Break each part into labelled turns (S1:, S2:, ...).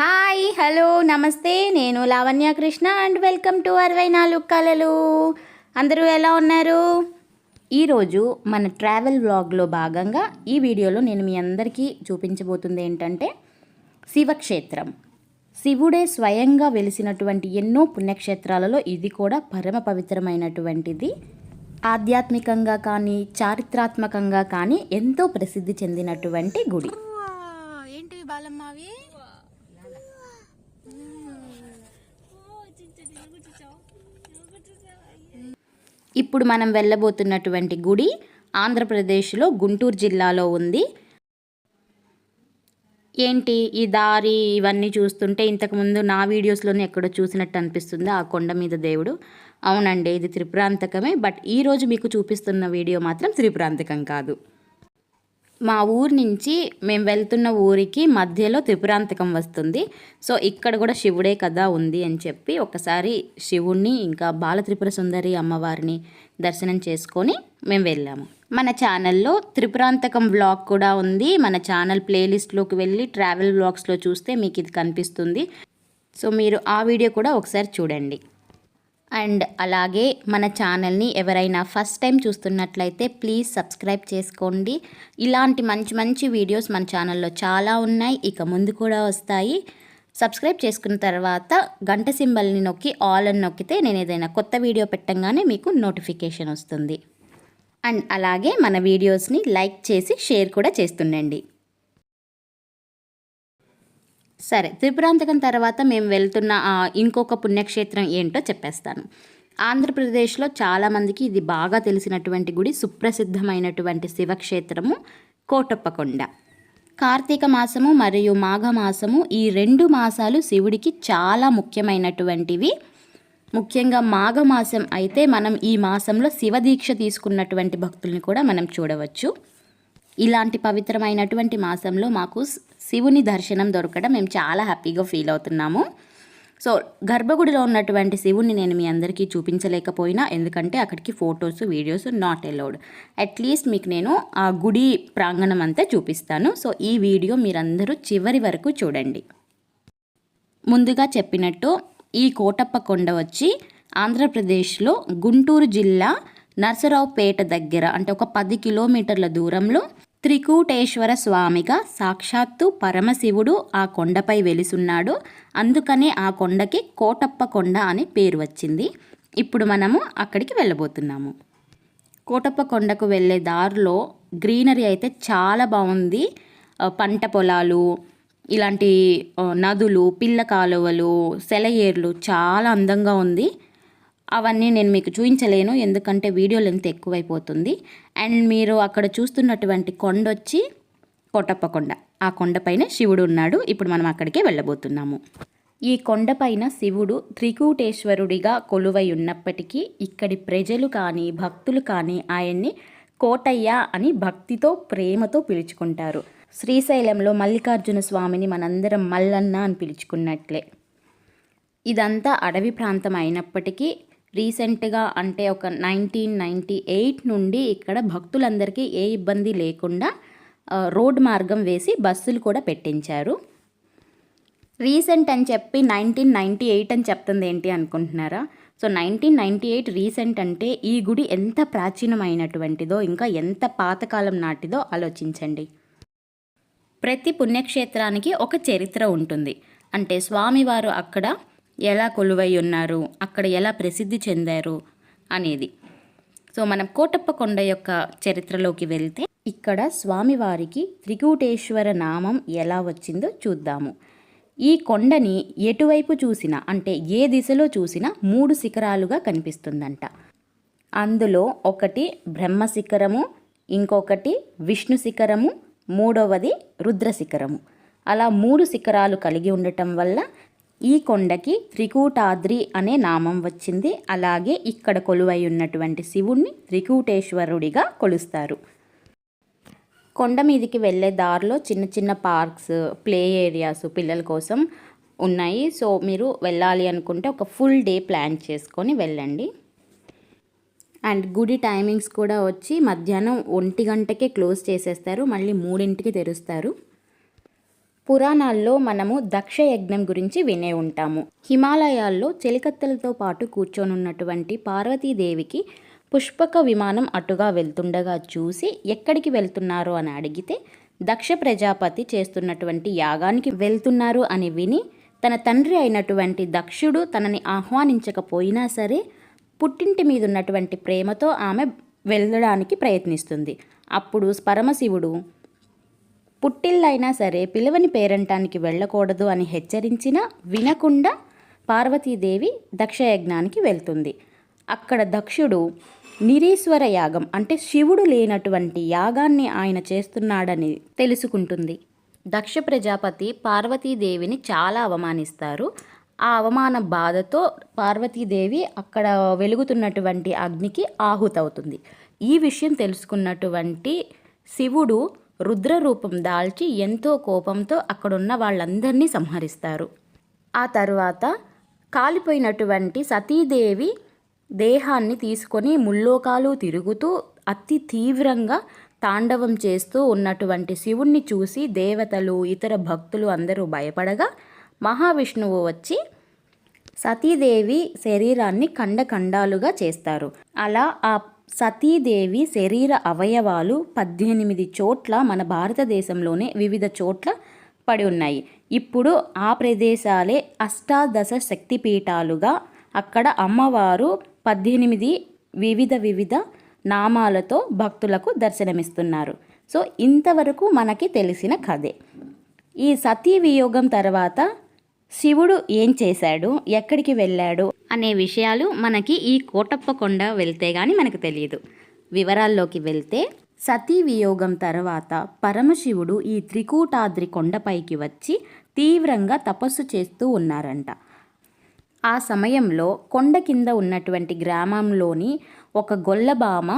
S1: Hi hello నమస్తే. నేను Lavanya Krishna and welcome to అరవై నాలుగు కళలు అందరూ ఎలా ఉన్నారు? ఈరోజు మన ట్రావెల్ వ్లాగ్లో భాగంగా ఈ వీడియోలో నేను మీ అందరికీ చూపించబోతుంది ఏంటంటే శివక్షేత్రం. శివుడే స్వయంగా వెలిసినటువంటి ఎన్నో పుణ్యక్షేత్రాలలో ఇది కూడా పరమ పవిత్రమైనటువంటిది. ఆధ్యాత్మికంగా కానీ చారిత్రాత్మకంగా కానీ ఎంతో ప్రసిద్ధి చెందినటువంటి గుడి. ఏంటి బాలమ్మవి? ఇప్పుడు మనం వెళ్ళబోతున్నటువంటి గుడి ఆంధ్రప్రదేశ్లో గుంటూరు జిల్లాలో ఉంది. ఏంటి ఈ దారి ఇవన్నీ చూస్తుంటే ఇంతకుముందు నా వీడియోస్లోనే ఎక్కడో చూసినట్టు అనిపిస్తుంది ఆ కొండ మీద దేవుడు. అవునండి ఇది త్రిపురాంతకమే. బట్ ఈరోజు మీకు చూపిస్తున్న వీడియో మాత్రం త్రిపురాంతకం కాదు. మా ఊరు నుంచి మేము వెళ్తున్న ఊరికి మధ్యలో త్రిపురాంతకం వస్తుంది. సో ఇక్కడ కూడా శివుడే కదా ఉంది అని చెప్పి ఒకసారి శివుణ్ణి ఇంకా బాలత్రిపుర సుందరి అమ్మవారిని దర్శనం చేసుకొని మేము వెళ్ళాము. మన ఛానల్లో త్రిపురాంతకం వ్లాగ్ కూడా ఉంది. మన ఛానల్ ప్లేలిస్ట్లోకి వెళ్ళి ట్రావెల్ వ్లాగ్స్లో చూస్తే మీకు ఇది కనిపిస్తుంది. సో మీరు ఆ వీడియో కూడా ఒకసారి చూడండి. అండ్ అలాగే మన ఛానల్ని ఎవరైనా ఫస్ట్ టైం చూస్తున్నట్లయితే ప్లీజ్ సబ్స్క్రైబ్ చేసుకోండి. ఇలాంటి మంచి మంచి వీడియోస్ మన ఛానల్లో చాలా ఉన్నాయి. ఇక ముందు కూడా వస్తాయి. సబ్స్క్రైబ్ చేసుకున్న తర్వాత గంట సింబల్ని నొక్కి ఆల్ అని నొక్కితే నేను ఏదైనా కొత్త వీడియో పెట్టంగానే మీకు నోటిఫికేషన్ వస్తుంది. అండ్ అలాగే మన వీడియోస్ని లైక్ చేసి షేర్ కూడా చేస్తుండండి. సరే త్రిపురాంతకం తర్వాత మేము వెళ్తున్న ఇంకొక పుణ్యక్షేత్రం ఏంటో చెప్పేస్తాను. ఆంధ్రప్రదేశ్లో చాలామందికి ఇది బాగా తెలిసినటువంటి గుడి సుప్రసిద్ధమైనటువంటి శివక్షేత్రము కోటప్పకొండ. కార్తీక మాసము మరియు మాఘమాసము ఈ రెండు మాసాలు శివుడికి చాలా ముఖ్యమైనటువంటివి. ముఖ్యంగా మాఘమాసం అయితే మనం ఈ మాసంలో శివదీక్ష తీసుకున్నటువంటి భక్తుల్ని కూడా మనం చూడవచ్చు. ఇలాంటి పవిత్రమైనటువంటి మాసంలో మాకు శివుని దర్శనం దొరకడం మేము చాలా హ్యాపీగా ఫీల్ అవుతున్నాము. సో గర్భగుడిలో ఉన్నటువంటి శివుణ్ణి నేను మీ అందరికీ చూపించలేకపోయినా ఎందుకంటే అక్కడికి photos videos not allowed at least మీకు నేను ఆ గుడి ప్రాంగణం అంతా చూపిస్తాను. సో ఈ వీడియో మీరందరూ చివరి వరకు చూడండి. ముందుగా చెప్పినట్టు ఈ కోటప్ప కొండ వచ్చి ఆంధ్రప్రదేశ్లో గుంటూరు జిల్లా నర్సరావుపేట దగ్గర అంటే ఒక పది కిలోమీటర్ల దూరంలో త్రికూటేశ్వర స్వామిగా సాక్షాత్తు పరమశివుడు ఆ కొండపై వెలిసున్నాడు. అందుకనే ఆ కొండకి కోటప్ప కొండ అని పేరు వచ్చింది. ఇప్పుడు మనము అక్కడికి వెళ్ళబోతున్నాము. కోటప్ప కొండకు వెళ్ళే దారిలో గ్రీనరీ అయితే చాలా బాగుంది. పంట పొలాలు ఇలాంటి నదులు పిల్ల కాలువలు సెలయేర్లు చాలా అందంగా ఉంది. అవన్నీ నేను మీకు చూపించలేను ఎందుకంటే వీడియో లెంత్ ఎక్కువైపోతుంది. అండ్ మీరు అక్కడ చూస్తున్నటువంటి కొండ వచ్చి కోటప్ప కొండ ఆ కొండపైన శివుడు ఉన్నాడు. ఇప్పుడు మనం అక్కడికే వెళ్ళబోతున్నాము. ఈ కొండపైన శివుడు త్రికూటేశ్వరుడిగా కొలువై ఉన్నప్పటికీ ఇక్కడి ప్రజలు కానీ భక్తులు కానీ ఆయన్ని కోటయ్య అని భక్తితో ప్రేమతో పిలుచుకుంటారు. శ్రీశైలంలో మల్లికార్జున స్వామిని మనందరం మల్లన్న అని పిలుచుకున్నట్లే. ఇదంతా అడవి ప్రాంతం అయినప్పటికీ రీసెంట్గా అంటే ఒక నైన్టీన్ నైంటీ ఎయిట్ నుండి ఇక్కడ భక్తులందరికీ ఏ ఇబ్బంది లేకుండా రోడ్ మార్గం వేసి బస్సులు కూడా పెట్టించారు. రీసెంట్ అని చెప్పి నైన్టీన్ నైంటీ ఎయిట్ అని చెప్తుంది ఏంటి అనుకుంటున్నారా? So nineteen ninety eight recent అంటే ఈ గుడి ఎంత ప్రాచీనమైనటువంటిదో ఇంకా ఎంత పాతకాలం నాటిదో ఆలోచించండి. ప్రతి పుణ్యక్షేత్రానికి ఒక చరిత్ర ఉంటుంది. అంటే స్వామివారు అక్కడ ఎలా కొలువై ఉన్నారు? అక్కడ ఎలా ప్రసిద్ధి చెందారు? అనేది. సో మనం కోటప్ప కొండ యొక్క చరిత్రలోకి వెళ్తే ఇక్కడ స్వామివారికి త్రికూటేశ్వర నామం ఎలా వచ్చిందో చూద్దాము. ఈ కొండని ఎటువైపు చూసినా అంటే ఏ దిశలో చూసినా మూడు శిఖరాలుగా కనిపిస్తుందంట. అందులో ఒకటి బ్రహ్మ శిఖరము ఇంకొకటి విష్ణు శిఖరము మూడవది రుద్ర శిఖరము. అలా మూడు శిఖరాలు కలిగి ఉండటం వల్ల ఈ కొండకి త్రికూటాద్రి అనే నామం వచ్చింది. అలాగే ఇక్కడ కొలువై ఉన్నటువంటి శివుణ్ణి త్రికూటేశ్వరుడిగా కొలుస్తారు. కొండ మీదకి వెళ్ళే దారిలో చిన్న చిన్న పార్క్స్ ప్లే ఏరియాస్ పిల్లల కోసం ఉన్నాయి. సో మీరు వెళ్ళాలి అనుకుంటే ఒక ఫుల్ డే ప్లాన్ చేసుకొని వెళ్ళండి. అండ్ గుడి టైమింగ్స్ కూడా వచ్చి మధ్యాహ్నం ఒంటి గంటకే క్లోజ్ చేసేస్తారు. మళ్ళీ మూడింటికి తెరుస్తారు. పురాణాల్లో మనము దక్ష యజ్ఞం గురించి వినే ఉంటాము. హిమాలయాల్లో చెలికత్తెలతో పాటు కూర్చొనున్నటువంటి పార్వతీదేవికి పుష్పక విమానం అటుగా వెళ్తుండగా చూసి ఎక్కడికి వెళ్తున్నారు అని అడిగితే దక్ష ప్రజాపతి చేస్తున్నటువంటి యాగానికి వెళ్తున్నారు అని విని తన తండ్రి అయినటువంటి దక్షుడు తనని ఆహ్వానించకపోయినా సరే పుట్టింటి మీద ఉన్నటువంటి ప్రేమతో ఆమె వెళ్ళడానికి ప్రయత్నిస్తుంది. అప్పుడు పరమశివుడు పుట్టిల్లైనా సరే పిలవని పేరంటానికి వెళ్ళకూడదు అని హెచ్చరించినా వినకుండా పార్వతీదేవి దక్షయజ్ఞానికి వెళ్తుంది. అక్కడ దక్షుడు నిరీశ్వర యాగం అంటే శివుడు లేనటువంటి యాగాన్ని ఆయన చేస్తున్నాడని తెలుసుకుంటుంది. దక్ష ప్రజాపతి పార్వతీదేవిని చాలా అవమానిస్తారు. ఆ అవమాన బాధతో పార్వతీదేవి అక్కడ వెలుగుతున్నటువంటి అగ్నికి ఆహుతవుతుంది. ఈ విషయం తెలుసుకున్నటువంటి శివుడు రుద్ర రూపం దాల్చి ఎంతో కోపంతో అక్కడున్న వాళ్ళందరినీ సంహరిస్తారు. ఆ తర్వాత కాలిపోయినటువంటి సతీదేవి దేహాన్ని తీసుకొని ముల్లోకాలు తిరుగుతూ అతి తీవ్రంగా తాండవం చేస్తూ ఉన్నటువంటి శివుణ్ణి చూసి దేవతలు ఇతర భక్తులు అందరూ భయపడగా మహావిష్ణువు వచ్చి సతీదేవి శరీరాన్ని ఖండఖండాలుగా చేస్తారు. అలా ఆ సతీదేవి శరీర అవయవాలు పద్దెనిమిది చోట్ల మన భారతదేశంలోనే వివిధ చోట్ల పడి ఉన్నాయి. ఇప్పుడు ఆ ప్రదేశాలే అష్టాదశ శక్తిపీఠాలుగా అక్కడ అమ్మవారు పద్దెనిమిది వివిధ వివిధ నామాలతో భక్తులకు దర్శనమిస్తున్నారు. సో ఇంతవరకు మనకి తెలిసిన కథే. ఈ సతీ వియోగం తర్వాత శివుడు ఏం చేశాడు? ఎక్కడికి వెళ్ళాడు? అనే విషయాలు మనకి ఈ కోటప్ప కొండ వెళ్తే కానీ మనకు తెలియదు. వివరాల్లోకి వెళ్తే సతీ వియోగం తర్వాత పరమశివుడు ఈ త్రికూటాద్రి కొండపైకి వచ్చి తీవ్రంగా తపస్సు చేస్తూ ఉన్నారంట. ఆ సమయంలో కొండ కింద ఉన్నటువంటి గ్రామంలోని ఒక గొల్లబామ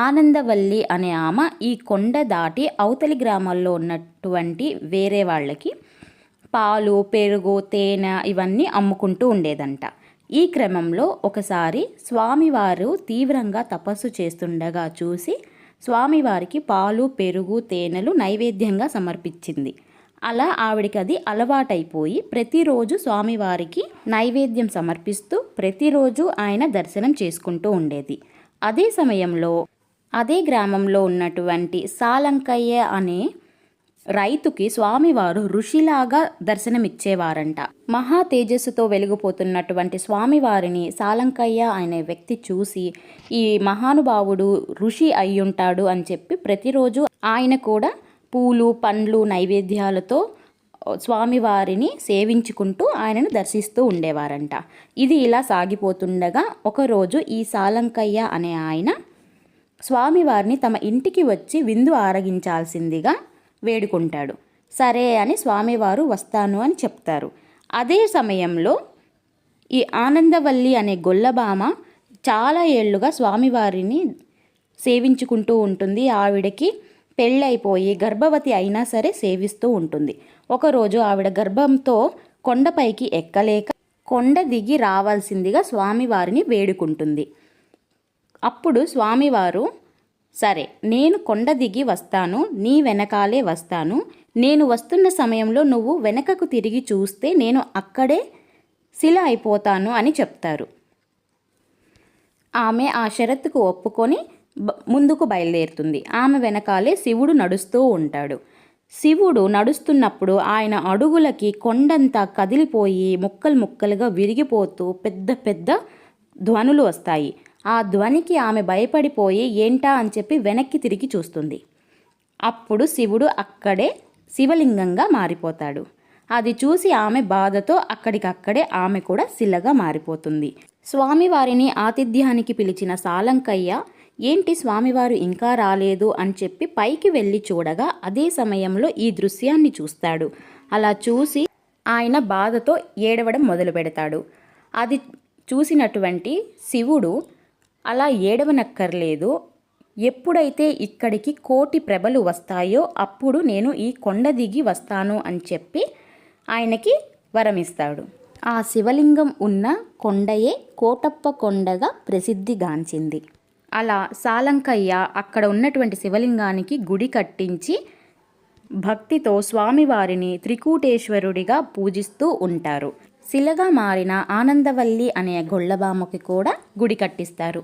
S1: ఆనందవల్లి అనే ఆమె ఈ కొండ దాటి అవతలి గ్రామాల్లో ఉన్నటువంటి వేరే వాళ్ళకి పాలు పెరుగు తేనె ఇవన్నీ అమ్ముకుంటూ ఉండేదంట. ఈ క్రమంలో ఒకసారి స్వామివారు తీవ్రంగా తపస్సు చేస్తుండగా చూసి స్వామివారికి పాలు పెరుగు తేనెలు నైవేద్యంగా సమర్పించింది. అలా ఆవిడికి అది అలవాటైపోయి ప్రతిరోజు స్వామివారికి నైవేద్యం సమర్పిస్తూ ప్రతిరోజు ఆయన దర్శనం చేసుకుంటూ ఉండేది. అదే సమయంలో అదే గ్రామంలో ఉన్నటువంటి సాలంకయ్య అనే రైతుకి స్వామివారు ఋషిలాగా దర్శనమిచ్చేవారంట. మహా తేజస్సుతో వెలిగిపోతున్నటువంటి స్వామివారిని సాలంకయ్య అనే వ్యక్తి చూసి ఈ మహానుభావుడు ఋషి అయ్యుంటాడు అని చెప్పి ప్రతిరోజు ఆయన కూడా పూలు పండ్లు నైవేద్యాలతో స్వామివారిని సేవించుకుంటూ ఆయనను దర్శిస్తూ ఉండేవారంట. ఇది ఇలా సాగిపోతుండగా ఒకరోజు ఈ సాలంకయ్య అనే ఆయన స్వామివారిని తమ ఇంటికి వచ్చి విందు ఆరగించాల్సిందిగా వేడుకుంటాడు. సరే అని స్వామివారు వస్తాను అని చెప్తారు. అదే సమయంలో ఈ ఆనందవల్లి అనే గొల్లబామ చాలా ఏళ్ళుగా స్వామివారిని సేవించుకుంటూ ఉంటుంది. ఆవిడకి పెళ్ళైపోయి గర్భవతి అయినా సరే సేవిస్తూ ఉంటుంది. ఒకరోజు ఆవిడ గర్భంతో కొండపైకి ఎక్కలేక కొండ దిగి రావాల్సిందిగా స్వామివారిని వేడుకుంటుంది. అప్పుడు స్వామివారు సరే నేను కొండ దిగి వస్తాను నీ వెనకాలే వస్తాను. నేను వస్తున్న సమయంలో నువ్వు వెనకకు తిరిగి చూస్తే నేను అక్కడే శిల అయిపోతాను అని చెప్తారు. ఆమె ఆ షరత్కు ఒప్పుకొని ముందుకు బయలుదేరుతుంది. ఆమె వెనకాలే శివుడు నడుస్తూ ఉంటాడు. శివుడు నడుస్తున్నప్పుడు ఆయన అడుగులకి కొండంతా కదిలిపోయి ముక్కలు ముక్కలుగా విరిగిపోతూ పెద్ద పెద్ద ధ్వనులు వస్తాయి. ఆ ధ్వనికి ఆమె భయపడిపోయి ఏంటా అని చెప్పి వెనక్కి తిరిగి చూస్తుంది. అప్పుడు శివుడు అక్కడే శివలింగంగా మారిపోతాడు. అది చూసి ఆమె బాధతో అక్కడికక్కడే ఆమె కూడా శిలగా మారిపోతుంది. స్వామివారిని ఆతిథ్యానికి పిలిచిన సాలంకయ్య ఏంటి స్వామివారు ఇంకా రాలేదు? అని చెప్పి పైకి వెళ్ళి చూడగా అదే సమయంలో ఈ దృశ్యాన్ని చూస్తాడు. అలా చూసి ఆయన బాధతో ఏడవడం మొదలు పెడతాడు అది చూసినటువంటి శివుడు అలా ఏడవనక్కర్లేదు. ఎప్పుడైతే ఇక్కడికి కోటి ప్రభలు వస్తాయో అప్పుడు నేను ఈ కొండ దిగి వస్తాను అని చెప్పి ఆయనకి వరమిస్తాడు. ఆ శివలింగం ఉన్న కొండయే కోటప్ప కొండగా ప్రసిద్ధిగాంచింది అలా సాలంకయ్య అక్కడ ఉన్నటువంటి శివలింగానికి గుడి కట్టించి భక్తితో స్వామివారిని త్రికూటేశ్వరుడిగా పూజిస్తూ ఉంటారు. శిలగా మారిన ఆనందవల్లి అనే గొల్లబామకి కూడా గుడి కట్టిస్తారు.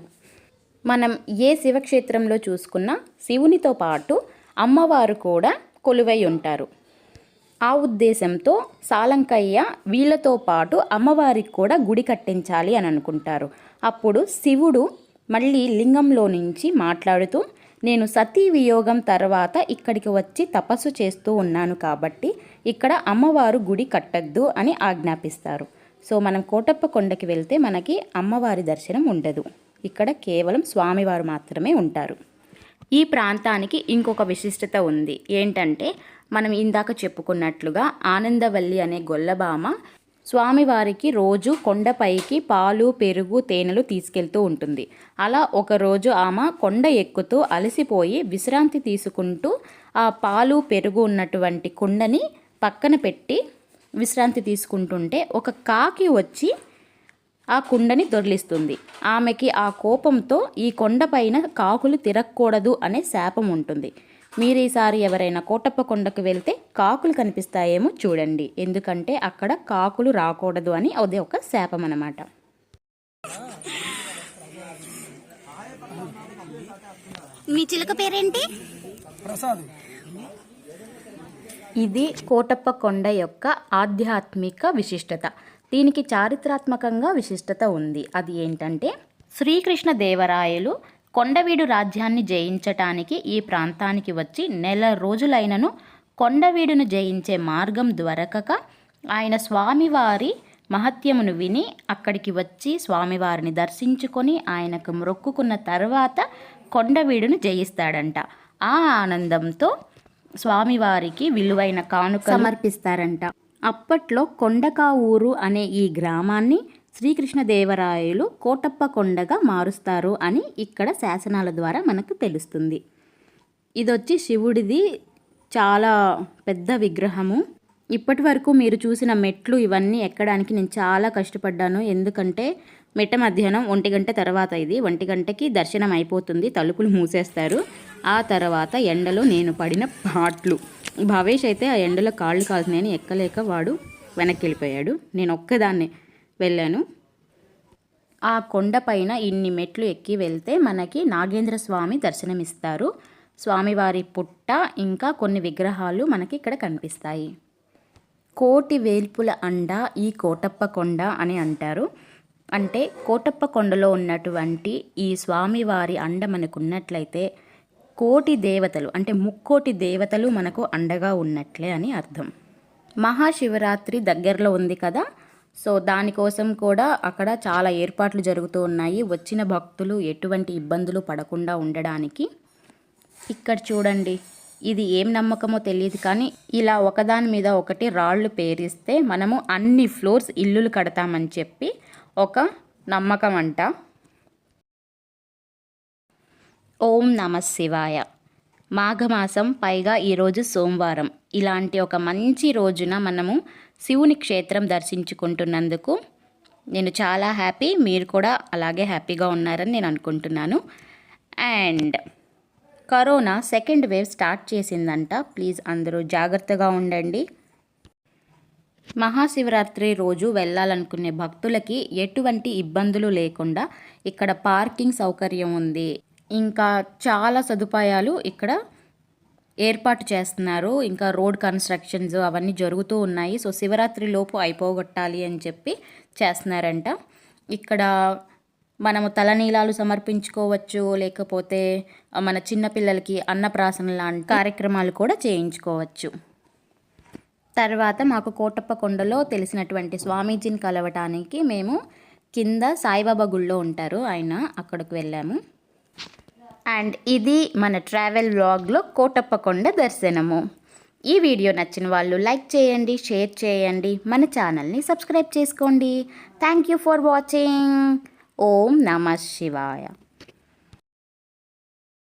S1: మనం ఏ శివక్షేత్రంలో చూసుకున్నా శివునితో పాటు అమ్మవారు కూడా కొలువై ఉంటారు. ఆ ఉద్దేశంతో సాలంకయ్య వీళ్ళతో పాటు అమ్మవారికి కూడా గుడి కట్టించాలి అని అనుకుంటారు. అప్పుడు శివుడు మళ్ళీ లింగంలో నుంచి మాట్లాడుతూ నేను సతీ వియోగం తర్వాత ఇక్కడికి వచ్చి తపస్సు చేస్తూ ఉన్నాను కాబట్టి ఇక్కడ అమ్మవారు గుడి కట్టద్దు అని ఆజ్ఞాపిస్తారు. సో మనం కోటప్ప కొండకి వెళ్తే మనకి అమ్మవారి దర్శనం ఉండదు. ఇక్కడ కేవలం స్వామివారు మాత్రమే ఉంటారు. ఈ ప్రాంతానికి ఇంకొక విశిష్టత ఉంది. ఏంటంటే మనం ఇందాక చెప్పుకున్నట్లుగా ఆనందవల్లి అనే గొల్లబామ స్వామివారికి రోజు కొండపైకి పాలు పెరుగు తేనెలు తీసుకెళ్తూ ఉంటుంది. అలా ఒకరోజు ఆమె కొండ ఎక్కుతూ అలసిపోయి విశ్రాంతి తీసుకుంటూ ఆ పాలు పెరుగు ఉన్నటువంటి కుండని పక్కన పెట్టి విశ్రాంతి తీసుకుంటుంటే ఒక కాకి వచ్చి ఆ కుండని దొర్లిస్తుంది ఆమెకి ఆ కోపంతో ఈ కొండపైన కాకులు తిరగకూడదు అనే శాపం ఉంటుంది. మీరు ఈసారి ఎవరైనా కోటప్ప కొండకు వెళ్తే కాకులు కనిపిస్తాయేమో చూడండి. ఎందుకంటే అక్కడ కాకులు రాకూడదు అని అది ఒక శాపం అన్నమాట.
S2: మీ చిలక పేరేంటి?
S3: ప్రసాద్.
S1: ఇది కోటప్ప కొండ యొక్క ఆధ్యాత్మిక విశిష్టత. దీనికి చారిత్రాత్మకంగా విశిష్టత ఉంది. అది ఏంటంటే శ్రీకృష్ణ దేవరాయలు కొండవీడు రాజ్యాన్ని జయించటానికి ఈ ప్రాంతానికి వచ్చి నెల రోజులైనను కొండవీడును జయించే మార్గం దొరకక ఆయన స్వామివారి మహత్యమును విని అక్కడికి వచ్చి స్వామివారిని దర్శించుకొని ఆయనకు మొక్కుకున్న తర్వాత కొండవీడును జయిస్తాడంట. ఆ ఆనందంతో స్వామివారికి విలువైన కానుక సమర్పిస్తారంట. అప్పట్లో కొండకా ఊరు అనే ఈ గ్రామాన్ని శ్రీకృష్ణదేవరాయలు కోటప్ప కొండగా మారుస్తారు అని ఇక్కడ శాసనాల ద్వారా మనకు తెలుస్తుంది. ఇది వచ్చి శివుడిది చాలా పెద్ద విగ్రహము. ఇప్పటి వరకు మీరు చూసిన మెట్లు ఇవన్నీ ఎక్కడానికి నేను చాలా కష్టపడ్డాను. ఎందుకంటే మిట్ట మధ్యాహ్నం ఒంటి గంట తర్వాత ఇది. ఒంటి గంటకి దర్శనం అయిపోతుంది. తలుపులు మూసేస్తారు. ఆ తర్వాత ఎండలో నేను పడిన పాట్లు. భవేష్ అయితే ఆ ఎండలో కాళ్ళు కాల్సినాయని ఎక్కలేక వాడు వెనక్కి వెళ్ళిపోయాడు నేను ఒక్కదాన్నే వెళ్ళాను. ఆ కొండపైన ఇన్ని మెట్లు ఎక్కి వెళ్తే మనకి నాగేంద్ర స్వామి దర్శనమిస్తారు. స్వామివారి పుట్ట ఇంకా కొన్ని విగ్రహాలు మనకి ఇక్కడ కనిపిస్తాయి. కోటి వేల్పుల అండ ఈ కోటప్ప కొండ అని అంటారు. అంటే కోటప్ప కొండలో ఉన్నటువంటి ఈ స్వామివారి అండ మనకున్నట్లయితే కోటి దేవతలు అంటే ముక్కోటి దేవతలు మనకు అండగా ఉన్నట్లే అని అర్థం. మహాశివరాత్రి దగ్గరలో ఉంది కదా సో దానికోసం కూడా అక్కడ చాలా ఏర్పాట్లు జరుగుతూ ఉన్నాయి. వచ్చిన భక్తులు ఎటువంటి ఇబ్బందులు పడకుండా ఉండడానికి. ఇక్కడ చూడండి ఇది ఏం నమ్మకమో తెలియదు కానీ ఇలా ఒకదాని మీద ఒకటి రాళ్ళు పేరిస్తే మనము అన్ని ఫ్లోర్స్ ఇల్లులు కడతామని చెప్పి ఒక నమ్మకం అంట. ఓం నమ శివాయ. మాఘమాసం పైగా ఈరోజు సోమవారం. ఇలాంటి ఒక మంచి రోజున మనము శివుని క్షేత్రం దర్శించుకుంటున్నందుకు నేను చాలా హ్యాపీ మీరు కూడా అలాగే హ్యాపీగా ఉన్నారని నేను అనుకుంటున్నాను. And corona second wave start చేసిందంట. ప్లీజ్ అందరూ జాగ్రత్తగా ఉండండి. మహాశివరాత్రి రోజు వెళ్ళాలనుకునే భక్తులకి ఎటువంటి ఇబ్బందులు లేకుండా ఇక్కడ పార్కింగ్ సౌకర్యం ఉంది. ఇంకా చాలా సదుపాయాలు ఇక్కడ ఏర్పాటు చేస్తున్నారు. ఇంకా రోడ్ కన్స్ట్రక్షన్స్ అవన్నీ జరుగుతూ ఉన్నాయి. సో శివరాత్రి లోపు అయిపోగొట్టాలి అని చెప్పి చేస్తున్నారంట. ఇక్కడ మనము తలనీలాలు సమర్పించుకోవచ్చు లేకపోతే మన చిన్నపిల్లలకి అన్నప్రాసన లాంటి కార్యక్రమాలు కూడా చేయించుకోవచ్చు. తర్వాత మాకు కోటప్ప కొండలో తెలిసినటువంటి స్వామీజీని కలవటానికి మేము కింద సాయిబాబా గుళ్ళో ఉంటారు. ఆయన అక్కడికి వెళ్ళాము. అండ్ ఇది మన ట్రావెల్ వ్లాగ్లో కోటప్పకొండ దర్శనము. ఈ వీడియో నచ్చిన వాళ్ళు లైక్ చేయండి షేర్ చేయండి మన ఛానల్ని సబ్స్క్రైబ్ చేసుకోండి. Thank you for watching. ఓం నమ శివాయ.